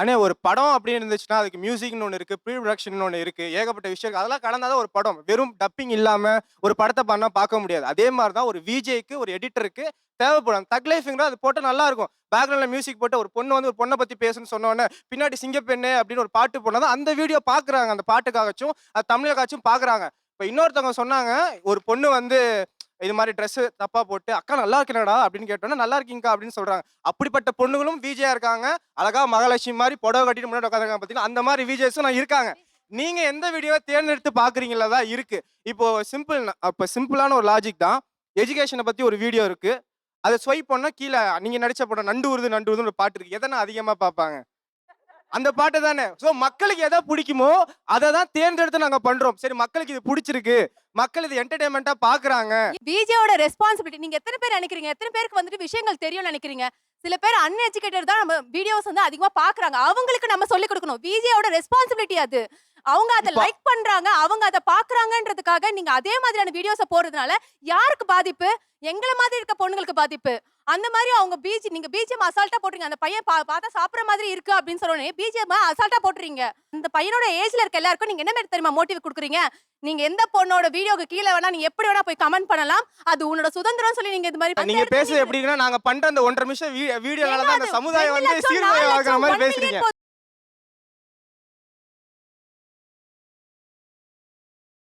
அண்ணே ஒரு படம் அப்படின்னு இருந்துச்சுன்னா அதுக்கு மியூசிக்னு ஒன்று இருக்குது ப்ரீ ப்ரொடக்ஷன் ஒன்று இருக்குது ஏகப்பட்ட விஷயம் அதெல்லாம் கலந்தாதான் ஒரு படம். வெறும் டப்பிங் இல்லாமல் ஒரு படத்தை பண்ணால் பார்க்க முடியாது. அதே மாதிரி தான் ஒரு விஜேக்கு ஒரு எடிட்டருக்கு தேவைப்படும். தக் லைஃப்ங்கிற அது போட்டால் நல்லா இருக்கும். மியூசிக் போட்டு ஒரு பொண்ணு வந்து ஒரு பொண்ணை பற்றி பேசுன்னு சொன்னோன்னே பின்னாடி சிங்கப்பெண்ணு அப்படின்னு ஒரு பாட்டு போனதான் அந்த வீடியோ பார்க்குறாங்க. அந்த பாட்டுக்காகச்சும் அது தமிழுக்காச்சும் பார்க்குறாங்க. இப்போ இன்னொருத்தவங்க சொன்னாங்க ஒரு பொண்ணு வந்து இது மாதிரி ட்ரெஸ்ஸு தப்பாக போட்டு அக்கா நல்லா இருக்கேனடா அப்படின்னு கேட்டோன்னா நல்லா இருக்கீங்கக்கா அப்படின்னு சொல்கிறாங்க அப்படிப்பட்ட பொண்ணுங்களும் விஜயா இருக்காங்க. அழகா மகாலட்சுமி மாதிரி புடவை கட்டிட்டு முன்னாடி உட்காந்துருக்காங்க பார்த்தீங்கன்னா அந்த மாதிரி விஜய்ஸும் நான் இருக்காங்க. நீங்க எந்த வீடியோவை தேர்ந்தெடுத்து பாக்குறீங்களா தான் இருக்கு. இப்போ சிம்பிள் அப்போ சிம்பிளான ஒரு லாஜிக் தான். எஜுகேஷனை பத்தி ஒரு வீடியோ இருக்கு. அதை ஸ்வைப் பண்ணால் கீழே நீங்கள் நடிச்ச படம் நண்டு உருது நண்டு உருதுன்னு ஒரு பாட்டு இருக்குது எதனா அதிகமாக பார்ப்பாங்க அந்த பாட்டு தானே? ஸோ மக்களுக்கு எதை பிடிக்குமோ அதை தான் தேர்ந்தெடுத்து நாங்க பண்றோம். சரி மக்களுக்கு இது பிடிச்சிருக்கு. மக்கள் இது என்டர்டைன்மெண்ட்டா பாக்குறாங்க. பிஜேயோட ரெஸ்பான்சிபிலிட்டி நீங்க எத்தனை பேர் நினைக்கிறீங்க? எத்தனை பேருக்கு வந்துட்டு விஷயங்கள் தெரியும் நினைக்கிறீங்க? சில பேர் அன்எஜுகேட்டட் தான் நம்ம வீடியோஸ் வந்து அதிகமா பாக்குறாங்க. அவங்களுக்கு நம்ம சொல்லி கொடுக்கணும். பிஜேயோட ரெஸ்பான்சிபிலிட்டி அது. அவங்க அதை லைக் பண்றாங்க அவங்க அதை பாக்குறாங்கன்றதுக்காக நீங்க அதே மாதிரியான வீடியோஸை போடுறதுனால யாருக்கு பாதிப்பு? எங்களை மாதிரி இருக்க பொண்ணுங்களுக்கு பாதிப்பு அந்த மாதிரி அவங்க பிஜி நீங்க பிஜிஎம் அசால்ட்டா போட்டுறீங்க அந்த பையன் பார்த்தா சாப்பிடுற மாதிரி இருக்கு அப்படின்னு சொன்னோடனே பிஜிஎம் அசால்ட்டா போட்டுறீங்க அந்த பையனோட ஏஜ்ல இருக்க எல்லாருக்கும் நீங்க என்ன மாதிரி தெரியுமா மோட்டிவ் கொடுக்குறீங்க? நீங்க எந்த பொண்ணோட வீடியோக்கு கீழே வேணா நீ எப்படி வேணா போய் கமெண்ட் பண்ணலாம். அது உன்னோட சுதந்திரம் சொல்லி நீங்க இது மாதிரி நீங்க பேசுறது நீங்க- எப்படின்னா நாங்க பண்ற அந்த ஒன்றரை நிமிஷம் வீடியோனால தான் அந்த சமுதாயம் வந்து லட்சம், சீர்குலைய நாலு ஆகுற லட்சம், மாதிரி பேசுறீங்க.